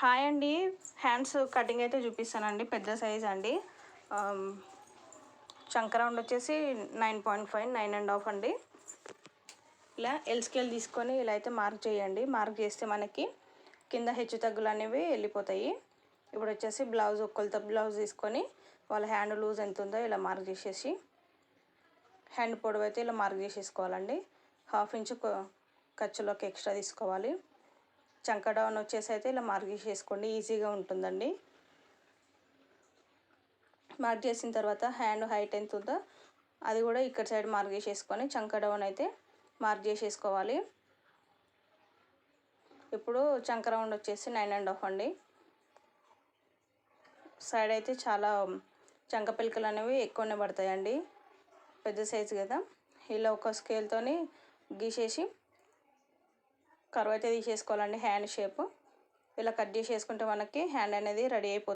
Hi అండి. Hands cutting అయితే చూపిస్తానండి. పెద్ద సైజ్ అండి. ఆమ్, చంక రౌండ్ వచ్చేసి nine point five nine and half అండి. ఇలా ఎల్ స్కేల్ తీసుకొని ఇలా అయితే మార్క్ చేయండి. మార్క్ చేస్తే మనకి కింద హెచ్చు తగ్గులు అనేవి వెళ్ళిపోతాయి. ఇప్పుడు వచ్చేసి బ్లౌజ్ కొలత బ్లౌజ్ తీసుకొని వాళ్ళ హ్యాండ్ లూజ్ ఎంత ఉందో ఇలా మార్క్ చేసేసి హ్యాండ్ పొడవు అయితే ఇలా మార్క్ చేసేసుకోవాలండి. హాఫ్ ఇంచు ఖర్చులోకి ఎక్స్ట్రా తీసుకోవాలి. చంక డౌన్ వచ్చేసి అయితే ఇలా మార్క్ చేసేసుకోండి. ఈజీగా ఉంటుందండి. మార్క్ చేసిన తర్వాత హ్యాండ్ హైట్ ఎంత ఉందో అది కూడా ఇక్కడ సైడ్ మార్క్ చేసేసుకొని చంక డౌన్ అయితే మార్క్ చేసేసుకోవాలి. ఇప్పుడు చంక రౌండ్ వచ్చేసి నైన్ అండ్ హాఫ్ అండి. సైడ్ అయితే చాలా చంక పిలకలు అనేవి ఎక్కువనే పడతాయండి. పెద్ద సైజు కదా. ఇలా ఒక స్కేల్తోని గీసేసి కరువు అయితే తీసేసుకోవాలండి హ్యాండ్ షేప్. ఇలా కట్ చేసేసుకుంటే మనకి హ్యాండ్ అనేది రెడీ అయిపోతుంది